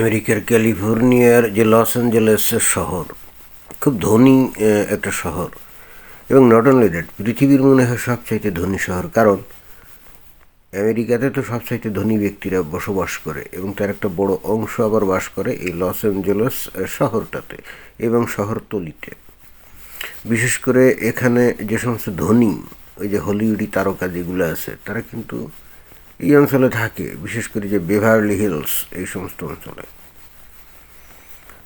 আমেরিকার ক্যালিফোর্নিয়ার যে লস অ্যাঞ্জেলেসের শহর, খুব ধনী একটা শহর। এবং নট অনলি দ্যাট পৃথিবীর মনে হয় সবচাইতে ধনী শহর। কারণ আমেরিকাতে তো সবচাইতে ধনী ব্যক্তিরা বসবাস করে এবং তার একটা বড় অংশ আবার বাস করে এই লস অ্যাঞ্জেলেস শহরটাতে এবং শহরতলিতে। বিশেষ করে এখানে যে সমস্ত ধনী, ওই যে হলিউডি তারকা যেগুলো আছে, তারা কিন্তু এই অঞ্চলে থাকে, বিশেষ করে যে বেভারলি হিলস, এই সমস্ত অঞ্চলে।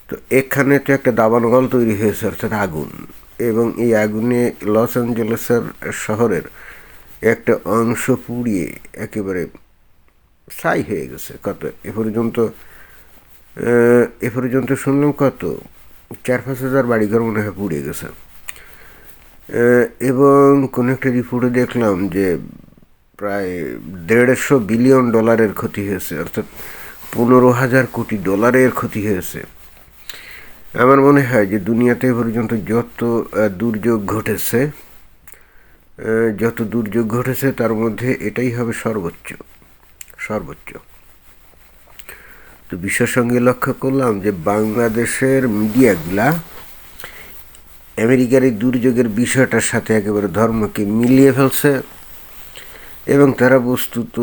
তো এখানে তো একটা দাবানগল তৈরি হয়েছে, অর্থাৎ আগুন। এবং এই আগুনে লস অ্যাঞ্জেলেসের শহরের একটা অংশ পুড়িয়ে একেবারে ছাই হয়ে গেছে। কত, এ পর্যন্ত এ পর্যন্ত শুনলাম কত? চার পাঁচ হাজার বাড়িঘর মনে হয় পুড়ে গেছে। এবং কোনো একটা রিপোর্টে দেখলাম যে প্রায় দেড়শো বিলিয়ন ডলারের ক্ষতি হয়েছে, অর্থাৎ পনেরো হাজার কোটি ডলারের ক্ষতি হয়েছে। আমার মনে হয় যে দুনিয়াতে পর্যন্ত যত দুর্যোগ ঘটেছে যত দুর্যোগ ঘটেছে তার মধ্যে এটাই হবে সর্বোচ্চ সর্বোচ্চ। তো বিশ্বের সঙ্গে লক্ষ্য করলাম যে বাংলাদেশের মিডিয়াগুলা আমেরিকার এই দুর্যোগের বিষয়টার সাথে একেবারে ধর্মকে মিলিয়ে ফেলছে। এবং তারা বস্তুত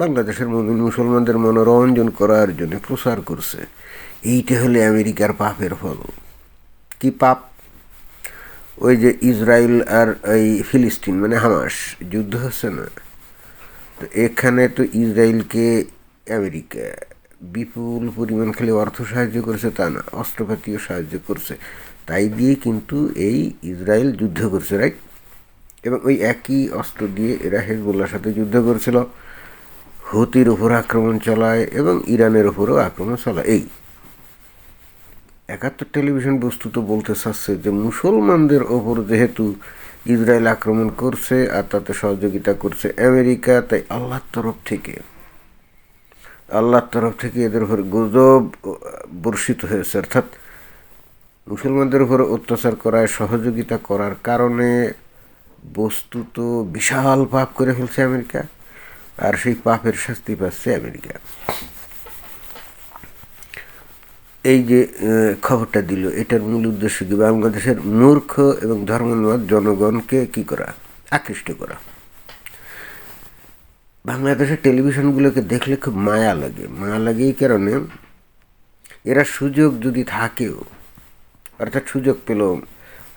বাংলাদেশের মুমিন মুসলমানদের মনোরঞ্জন করার জন্য প্রচার করছে। এইটা হলে আমেরিকার পাপের ফল। কি পাপ? ওই যে ইসরায়েল আর এই ফিলিস্তিন মানে হামাস, যুদ্ধ হচ্ছে না। তো এখানে তো ইসরায়েলকে আমেরিকা বিপুল পরিমাণ খালি অর্থ সাহায্য করেছে, তা না, অস্ত্রপাতিও সাহায্য করছে। তাই দিয়ে কিন্তু এই ইসরায়েল যুদ্ধ করছে রাইট এবং ওই একই অস্ত্র দিয়ে এরা হেজবুল্লার সাথে যুদ্ধ করেছিল। হুতির উপর আক্রমণ চালায় এবং ইরানের উপরও আক্রমণ চালায়। এই একাত্তর টেলিভিশন বস্তুত বলতে চাচ্ছে যে মুসলমানদের ওপর যেহেতু ইসরায়েল আক্রমণ করছে আর তাতে সহযোগিতা করছে আমেরিকা, তাই আল্লাহর তরফ থেকে, আল্লাহর তরফ থেকে এদের উপর গুজব বর্ষিত হয়েছে। অর্থাৎ মুসলমানদের উপর অত্যাচার করায় সহযোগিতা করার কারণে বস্তুত বিশাল পাপ করে ফেলছে আমেরিকা, আর সেই পাপের শাস্তি পাচ্ছে আমেরিকা। এই যে খবরটা দিল, এটার মূল উদ্দেশ্য কি? বাংলাদেশের মূর্খ এবং ধর্মোন্মাদ জনগণকে কি করা? আকৃষ্ট করা। বাংলাদেশের টেলিভিশনগুলোকে দেখলে খুব মায়া লাগে। মায়া লাগে এই কারণে এরা সুযোগ যদি থাকেও, অর্থাৎ সুযোগ পেল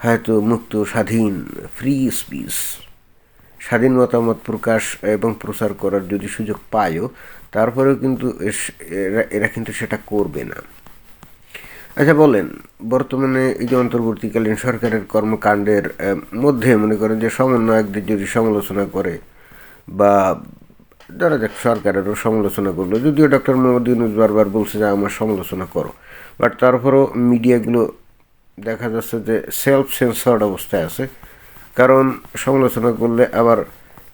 হয়তো মুক্ত, স্বাধীন ফ্রি স্পিচ স্বাধীন মতামত প্রকাশ এবং প্রচার করার যদি সুযোগ পায়ও, তারপরেও কিন্তু এরা কিন্তু সেটা করবে না। আচ্ছা বলেন, বর্তমানে এই যে অন্তর্বর্তীকালীন সরকারের কর্মকাণ্ডের মধ্যে মনে করেন যে সমন্বয়কদের যদি সমালোচনা করে বা ধরা যাক সরকারেরও সমালোচনা করল, যদিও ডক্টর মোহাম্মদ ইউনুস বারবার বলছে যে আমার সমালোচনা করো, বাট তারপরও মিডিয়াগুলো দেখা যাচ্ছে যে সেলফ সেন্সার্ড অবস্থায় আছে। কারণ সমালোচনা করলে আবার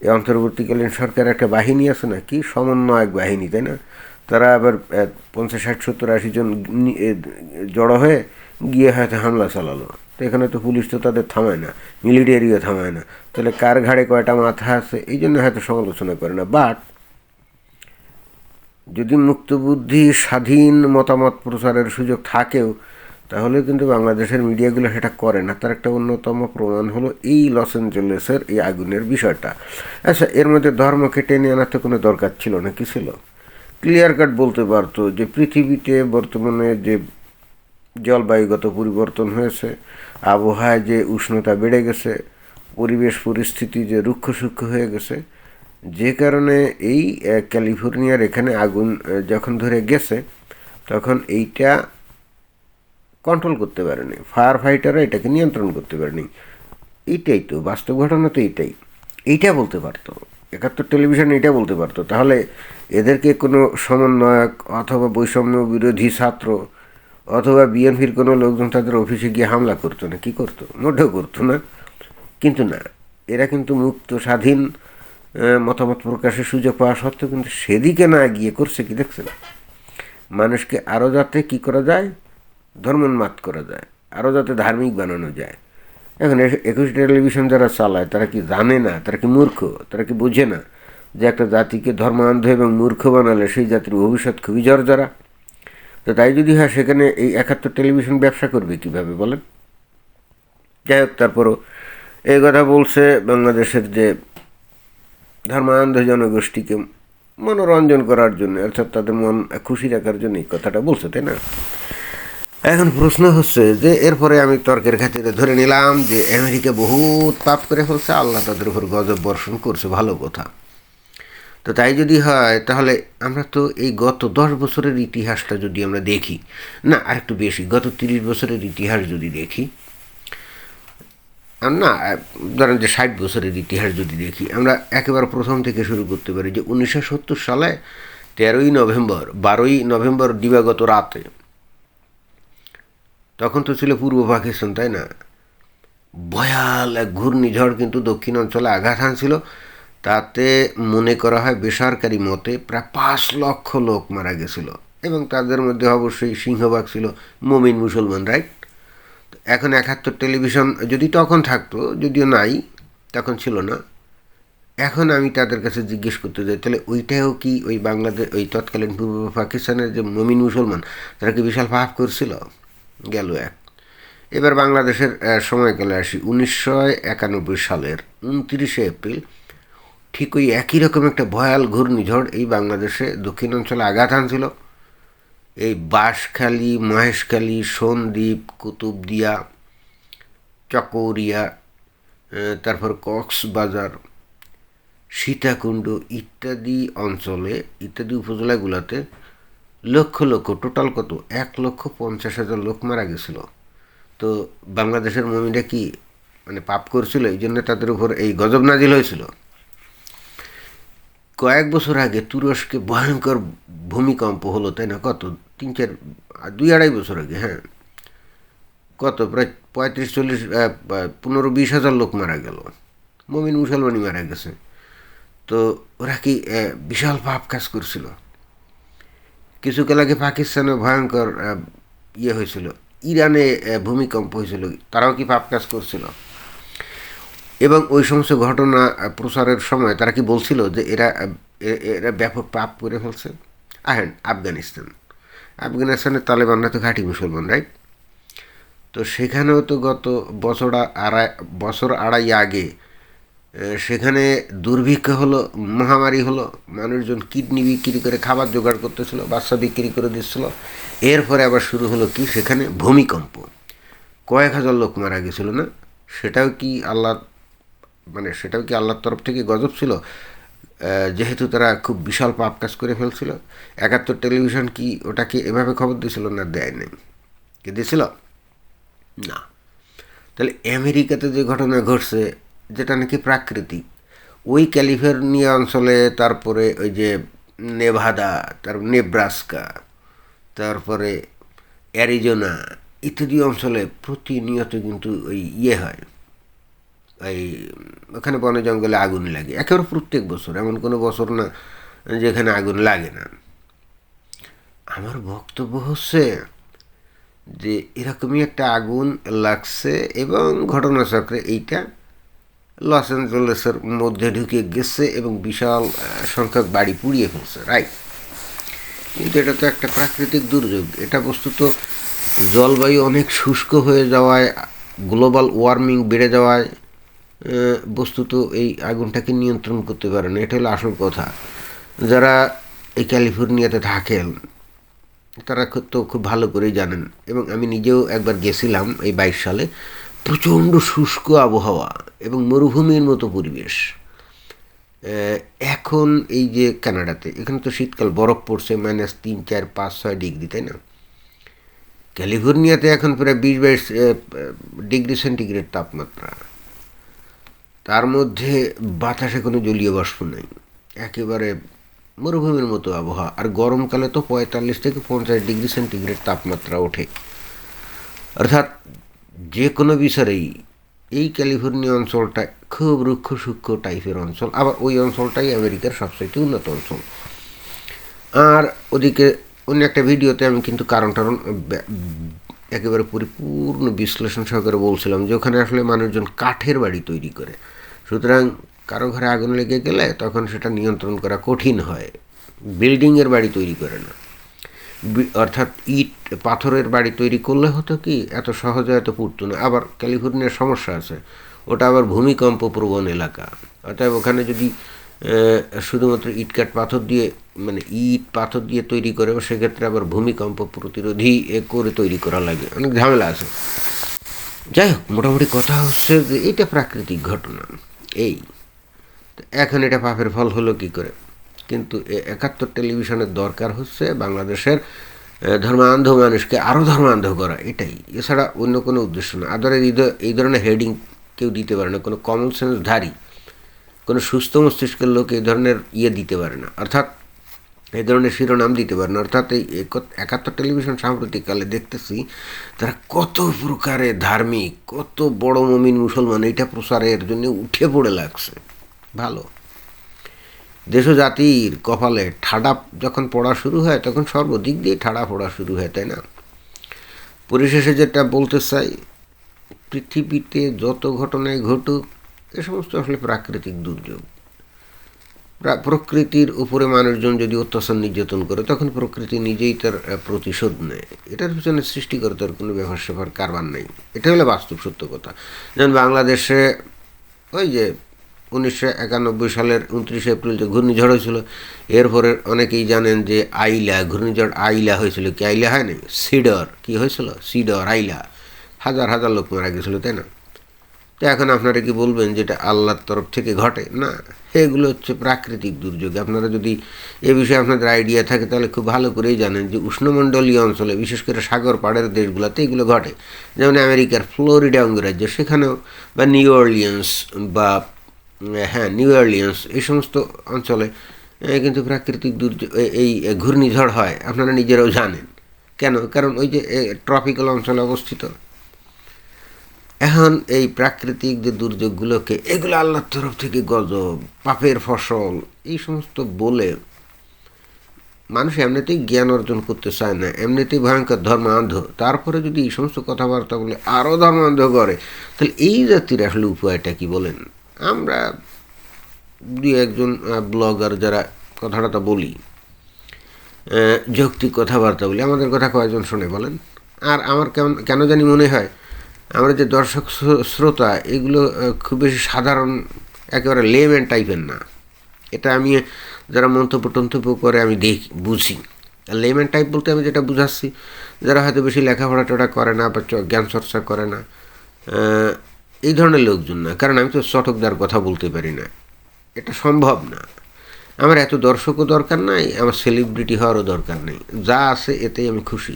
এই অন্তর্বর্তীকালীন সরকার একটা বাহিনী আছে না, কি সমন্বয়ক বাহিনী, তাই না? তারা আবার পঞ্চাশ, ষাট, সত্তর, আশি জন জড়ো হয়ে গিয়ে হয়তো হামলা চালালো। তো এখানে তো পুলিশ তো তাদের থামায় না, মিলিটারিও থামায় না। তাহলে কার ঘাড়ে কয়টা মাথা আছে, এই জন্য হয়তো সমালোচনা করে না। বাট যদি মুক্তবুদ্ধি, স্বাধীন মতামত প্রচারের সুযোগ থাকেও তাহলে কিন্তু বাংলাদেশের মিডিয়াগুলো সেটা করে না। তার একটা অন্যতম প্রমাণ হলো এই লস অ্যাঞ্জেলেসের এই আগুনের বিষয়টা। আচ্ছা এর মধ্যে ধর্মকে টেনে আনার তো কোনো দরকার ছিল না, কি ছিল? ক্লিয়ার কাট বলতে পারতো যে পৃথিবীতে বর্তমানে যে জলবায়ুগত পরিবর্তন হয়েছে, আবহাওয়ায় যে উষ্ণতা বেড়ে গেছে, পরিবেশ পরিস্থিতি যে রুক্ষ সূক্ষ্ম হয়ে গেছে, যে কারণে এই ক্যালিফোর্নিয়ার এখানে আগুন যখন ধরে গেছে, তখন এইটা কন্ট্রোল করতে পারেনি। ফায়ার ফাইটাররা এটাকে নিয়ন্ত্রণ করতে পারেনি। এইটাই তো, বাস্তব ঘটনা তো এইটাই। এইটা বলতে পারতো। একাত্তর টেলিভিশন এটা বলতে পারতো। তাহলে এদেরকে কোনো সমন্বয়ক অথবা বৈষম্য বিরোধী ছাত্র অথবা বিএনপির কোনো লোকজন তাদের অফিসে গিয়ে হামলা করতো না, কি করতো? মোটেও করতো না। কিন্তু না, এরা কিন্তু মুক্ত, স্বাধীন মতামত প্রকাশের সুযোগ পাওয়া সত্ত্বেও কিন্তু সেদিকে না গিয়ে করছে কি দেখছেন? মানুষকে আরও যাতে কি করা যায় ধর্মোন্মাদ করা যায় আরও যাতে ধার্মিক বানানো যায়। এখন একুশ টেলিভিশন যারা চালায়, তারা কি জানে না? তারা কি মূর্খ? তারা কি বোঝে না যে একটা জাতিকে ধর্মান্ধ এবং মূর্খ বানালে সেই জাতির ভবিষ্যৎ খুবই জর্জরা? তো তাই যদি হয়, সেখানে এই একাত্তর টেলিভিশন ব্যবসা করবে কীভাবে বলেন? যাই হোক, তারপরও এই কথা বলছে বাংলাদেশের যে ধর্মান্ধ জনগোষ্ঠীকে মনোরঞ্জন করার জন্য, অর্থাৎ তাদের মন খুশি রাখার জন্য এই কথাটা বলছে, তাই না? এখন প্রশ্ন হচ্ছে যে, এরপরে আমি তর্কের খাতিরে ধরে নিলাম যে, আমেরিকা বহুত পাপ করে ফেলছে, আল্লাহ তাদের উপর গজব বর্ষণ করছে, ভালো কথা। তো তাই যদি হয়, তাহলে আমরা তো এই গত দশ বছরের ইতিহাসটা যদি আমরা দেখি, না, আরেকটু বেশি, গত তিরিশ বছরের ইতিহাস যদি দেখি, আর না, ধরেন যে ষাট বছরের ইতিহাস যদি দেখি, আমরা একেবারে প্রথম থেকে শুরু করতে পারি যে উনিশশো সত্তর সালে তেরোই নভেম্বর, বারোই নভেম্বর দিবাগত রাতে তখন তো ছিল পূর্ব পাকিস্তান, তাই না? ভয়াল এক ঘূর্ণিঝড় কিন্তু দক্ষিণ অঞ্চলে আঘাত হানছিল। তাতে মনে করা হয় বেসরকারি মতে প্রায় পাঁচ লক্ষ লোক মারা গেছিল এবং তাদের মধ্যে অবশ্যই সিংহবাগ ছিল মমিন মুসলমান, রাইট? এখন একাত্তর টেলিভিশন যদি তখন থাকতো, যদিও নাই, তখন ছিল না। এখন আমি তাদের কাছে জিজ্ঞেস করতে যাই, তাহলে ওইটাও কি ওই বাংলাদেশ ওই তৎকালীন পূর্ব পাকিস্তানের যে মমিন মুসলমান, তারা কি বিশাল পাপ করছিল? গেল এক। এবার বাংলাদেশের সময়কালে আসি। উনিশশো একানব্বই সালের উনত্রিশে এপ্রিল। ঠিক ওই একই রকম একটা ভয়াল ঘূর্ণিঝড় এই বাংলাদেশে দক্ষিণ অঞ্চলে আঘাত আনছিল এই বাঁশখালী, মহেশখালী, সন্দ্বীপ, কুতুবদিয়া, চকৌরিয়া তারপর কক্সবাজার, সীতাকুণ্ড ইত্যাদি অঞ্চলে, ইত্যাদি উপজেলাগুলোতে লক্ষ লক্ষ টোটাল কত? এক লক্ষ পঞ্চাশ হাজার লোক মারা গেছিল। তো বাংলাদেশের মমিরা কি মানে পাপ করছিল? এই জন্য তাদের উপর এই গজব নাজিল হয়েছিল। কয়েক বছর আগে তুরস্কে ভয়ঙ্কর ভূমিকম্প হলো, তাই না? কত? তিন চার, দুই আড়াই বছর আগে হ্যাঁ। কত? প্রায় পঁয়ত্রিশ, চল্লিশ পনেরো, বিশ হাজার লোক মারা গেল। মমিন মুসলমানই মারা গেছে। তো ওরা কি বিশাল পাপ কাজ করছিল? কিছুকাল আগে পাকিস্তানে ভয়ঙ্কর ইয়ে হয়েছিল। ইরানে ভূমিকম্প হয়েছিল। তারাও কি পাপ কাজ করছিল? এবং ওই সমস্ত ঘটনা প্রচারের সময় তারা কি বলছিল যে এরা এরা ব্যাপক পাপ করে ফেলছে? আহেন, আফগানিস্তান। আফগানিস্তানের তালেবানরা তো ঘাঁটি মুসলমান রাইট তো সেখানেও তো গত বছর আড়াই বছর আড়াই আগে সেখানে দুর্ভিক্ষ হলো, মহামারী হলো, মানুষজন কিডনি বিক্রি করে, খাবার জোগাড় করতেছিল, বাচ্চা বিক্রি করে দিচ্ছিল। এরপরে আবার শুরু হলো কি? সেখানে ভূমিকম্প। কয়েক হাজার লোক মারা গেছিল না? সেটাও কি আল্লাহ মানে সেটাও কি আল্লাহর তরফ থেকে গজব ছিল? যেহেতু তারা খুব বিশাল পাপ কাজ করে ফেলছিল, একাত্তর টেলিভিশন কি ওটাকে এভাবে খবর দিয়েছিল না দেয় নাই? কি দিয়েছিল না। তাহলে আমেরিকাতে যে ঘটনা ঘটছে যেটা নাকি প্রাকৃতিক। ওই ক্যালিফোর্নিয়া অঞ্চলে তারপরে ওই যে নেভাদা তার নেব্রাস্কা, তারপরে অ্যারিজোনা, ইত্যাদি অঞ্চলে প্রতিনিয়ত কিন্তু ওই ইয়ে হয়। এই ওখানে বনে জঙ্গলে আগুন লাগে। একেবারে প্রত্যেক বছর, এমন কোনো বছর না যেখানে আগুন লাগে না। আমার বক্তব্য হচ্ছে যে এরকমই একটা আগুন লাগছে এবং ঘটনাচক্রে এইটা লস অ্যাঞ্জেলেসের মধ্যে ঢুকে গেছে এবং বিশাল সংখ্যক বাড়ি পুড়িয়ে ফেলছে রাইট কিন্তু এটা তো একটা প্রাকৃতিক দুর্যোগ। এটা বস্তুত জলবায়ু অনেক শুষ্ক হয়ে যাওয়ায়, গ্লোবাল ওয়ার্মিং বেড়ে যাওয়ায় বস্তুত এই আগুনটাকে নিয়ন্ত্রণ করতে পারে না। এটা হলো আসল কথা। যারা এই ক্যালিফোর্নিয়াতে থাকেন, তারা তো খুব ভালো করেই জানেন। এবং আমি নিজেও একবার গেছিলাম এই বাইশ সালে। প্রচণ্ড শুষ্ক আবহাওয়া। এবং মরুভূমির মতো পরিবেশ। এখন এই যে কানাডাতে, এখানে তো শীতকাল বরফ পড়ছে মাইনাস তিন, চার, পাঁচ, ছয় ডিগ্রি তাই না? ক্যালিফোর্নিয়াতে এখন প্রায় বিশ, বাইশ ডিগ্রি সেন্টিগ্রেড তাপমাত্রা। তার মধ্যে বাতাসে কোনো জলীয় বাষ্প নেই। একেবারে মরুভূমির মতো আবহাওয়া। আর গরমকালে তো পঁয়তাল্লিশ থেকে পঞ্চাশ ডিগ্রি সেন্টিগ্রেড তাপমাত্রা ওঠে। অর্থাৎ যে কোনো বিচারেই এই ক্যালিফোর্নিয়া অঞ্চলটা খুব রুক্ষ সূক্ষ্ম টাইপের অঞ্চল, আবার ওই অঞ্চলটাই আমেরিকার সবচেয়ে উন্নত অঞ্চল। আর ওদিকে অন্য একটা ভিডিওতে আমি কিন্তু কারণ টারণ একেবারে পরিপূর্ণ বিশ্লেষণ সহকারে বলছিলাম যে ওখানে আসলে মানুষজন কাঠের বাড়ি তৈরি করে। সুতরাং কারও ঘরে আগুন লেগে গেলে তখন সেটা নিয়ন্ত্রণ করা কঠিন হয়। বিল্ডিংয়ের বাড়ি তৈরি করে না। অর্থাৎ ইট পাথরের বাড়ি তৈরি করলে হতো কি, এত সহজে এত পুড়তো না। আবার ক্যালিফোর্নিয়ার সমস্যা আছে, ওটা আবার ভূমিকম্প প্রবণ এলাকা। অর্থাৎ ওখানে যদি শুধুমাত্র ইটকাট পাথর দিয়ে মানে ইট পাথর দিয়ে তৈরি করে, সেক্ষেত্রে আবার ভূমিকম্প প্রতিরোধী এ করে তৈরি করা লাগে। অনেক ঝামেলা আছে। যাই হোক, মোটামুটি কথা হচ্ছে যে, এটা প্রাকৃতিক ঘটনা। এই। এখন এটা পাপের ফল হলো কি করে? কিন্তু একাত্তর টেলিভিশনের দরকার হচ্ছে বাংলাদেশের ধর্মান্ধ মানুষকে আরও ধর্মান্ধ করা, এটাই। এছাড়া অন্য কোনো উদ্দেশ্য না। আদর এই ধরনের হেডিং কেউ দিতে পারে না, কোনো কমন সেন্স ধারী, কোনো সুস্থ মস্তিষ্কের লোক এই ধরনের ইয়ে দিতে পারে না। অর্থাৎ এই ধরনের শিরোনাম দিতে পারে না। অর্থাৎ এই এক- একাত্তর টেলিভিশন সাম্প্রতিককালে দেখতেছি, তারা কত প্রকারে ধার্মিক, কত বড় মমিন মুসলমান এটা প্রচারের জন্য উঠে পড়ে লাগছে। ভালো। দেশ ও জাতির কপালে ঠাডা যখন পড়া শুরু হয়, তখন সর্বদিক দিয়ে ঠাডা পড়া শুরু হয়, তাই না? পরিশেষে যেটা বলতে চাই, পৃথিবীতে যত ঘটনায় ঘটুক, এ সমস্ত আসলে প্রাকৃতিক দুর্যোগ। প্রকৃতির উপরে মানুষজন যদি অত্যাচার নির্যাতন করে, তখন প্রকৃতি নিজেই তার প্রতিশোধ নেয়। এটার পিছনে সৃষ্টিকর্তার কোনো ব্যবহার সেবার কারবার নেই। এটা হলো বাস্তব সত্য কথা। যেমন বাংলাদেশে ওই যে উনিশশো একানব্বই সালের উনত্রিশে এপ্রিল যে ঘূর্ণিঝড় হয়েছিল, এরপরে অনেকেই জানেন যে আইলা, ঘূর্ণিঝড় আইলা হয়েছিল কি? আইলা হয় না সিডর। কি হয়েছিল? সিডর, আইলা। হাজার হাজার লোক মারা গেছিল, তাই না? তো এখন আপনারা কি বলবেন যেটা আল্লাহর তরফ থেকে ঘটে? না, এগুলো হচ্ছে প্রাকৃতিক দুর্যোগ। আপনারা যদি এ বিষয়ে আপনাদের আইডিয়া থাকে, তাহলে খুব ভালো করেই জানেন যে উষ্ণমণ্ডলীয় অঞ্চলে, বিশেষ করে সাগর পাড়ের দেশগুলোতে এগুলো ঘটে। যেমন আমেরিকার ফ্লোরিডা অঙ্গরাজ্য, সেখানেও বা নিউ অর্লিয়ান্স বা হ্যাঁ নিউ অর্লিয়ান্স এই সমস্ত অঞ্চলে কিন্তু প্রাকৃতিক দুর্যোগ এই ঘূর্ণিঝড় হয়, আপনারা নিজেরাও জানেন। কেন? কারণ ওই যে ট্রপিক্যাল অঞ্চলে অবস্থিত। এখন এই প্রাকৃতিক যে দুর্যোগগুলোকে, এগুলো আল্লাহর তরফ থেকে গজব, পাপের ফসল, এই সমস্ত বলে মানুষ এমনিতেই জ্ঞান অর্জন করতে চায় না, এমনিতেই ভয়ঙ্কর ধর্মান্ধ। তারপরে যদি এই সমস্ত কথাবার্তা বলে আরও ধর্মান্ধ করে, তাহলে এই জাতির আসলে উপায়টা কি বলেন? আমরা দু একজন ব্লগার যারা কথাটা বলি যৌক্তিক কথাবার্তা বলি, আমাদের কথা কয়েকজন শুনে বলেন। আর আমার কেমন, কেন জানি মনে হয়, আমরা যে দর্শক শ্রো- শ্রোতা, এগুলো খুব বেশি সাধারণ, একেবারে লেম্যান টাইপের না। এটা আমি, যারা মন্তব্য টন্তব্য করে আমি দেখি, বুঝি। লেম্যান টাইপ বলতে আমি যেটা বুঝাচ্ছি, যারা হয়তো বেশি লেখাপড়া টোড়া করে না বা জ্ঞান চর্চা করে না এই ধরনের লোকজন না। কারণ আমি তো চটকদার কথা বলতে পারি না। এটা সম্ভব না। আমার এত দর্শকও দরকার নাই, আমার সেলিব্রিটি হওয়ারও দরকার নেই। যা আছে এতেই আমি খুশি।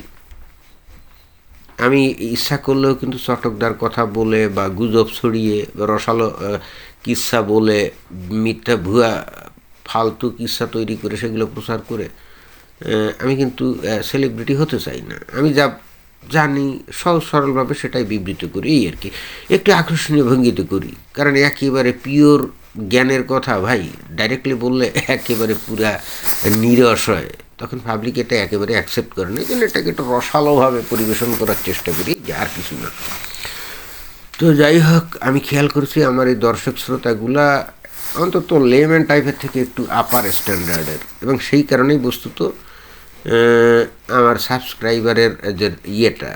আমি ইচ্ছা করলেও কিন্তু চটকদার কথা বলে বা গুজব ছড়িয়ে বা রসালো কিচ্ছা বলে, মিথ্যা, ভুয়া, ফালতু কিচ্ছা তৈরি করে সেগুলো প্রচার করে আমি কিন্তু সেলিব্রিটি হতে চাই না। আমি যা জানি, সহজ সরলভাবে সেটাই বিবৃত করি, এই আর কি। একটু আকর্ষণীয় ভঙ্গিতে করি, কারণ একেবারে পিওর জ্ঞানের কথা, ভাই ডাইরেক্টলি বললে একেবারে পুরা নিরস হয়। তখন পাবলিক এটা একেবারে অ্যাকসেপ্ট করে না, এই এটাকে একটু রসালোভাবে পরিবেশন করার চেষ্টা করি আর কিছু না। তো যাই হোক, আমি খেয়াল করছি আমার এই দর্শক শ্রোতাগুলা অন্তত লেম্যান টাইপের থেকে একটু আপার স্ট্যান্ডার্ডের এবং সেই কারণেই বস্তুত আমার সাবস্ক্রাইবারের যে ইয়েটা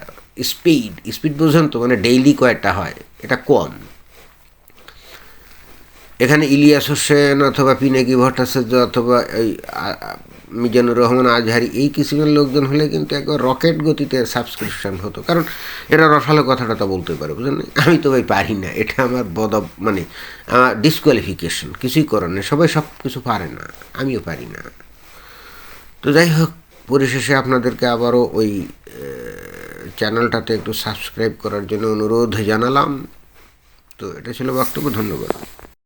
স্পিড স্পিড বোঝেন তো মানে ডেইলি কয়টা হয়, এটা কম। এখানে ইলিয়াস হোসেন অথবা পিনাকি ভট্টাচার্য অথবা এই মিজানুর রহমান আজহারি, এই কিসিমের লোকজন হলে কিন্তু একবার রকেট গতিতে সাবস্ক্রিপশন হতো। কারণ এরা রসালো কথাটা তো বলতে পারে, বুঝলেন? আমি তো ভাই পারি না, এটা আমার বদ মানে আমার ডিসকোয়ালিফিকেশন কিছুই করার নেই, সবাই সব কিছু পারে না, আমিও পারি না। তো যাই হোক পরিশেষে আপনাদেরকে আবারও ওই চ্যানেলটাতে একটু সাবস্ক্রাইব করার জন্য অনুরোধ জানালাম। তো এটা ছিল বক্তব্য, ধন্যবাদ।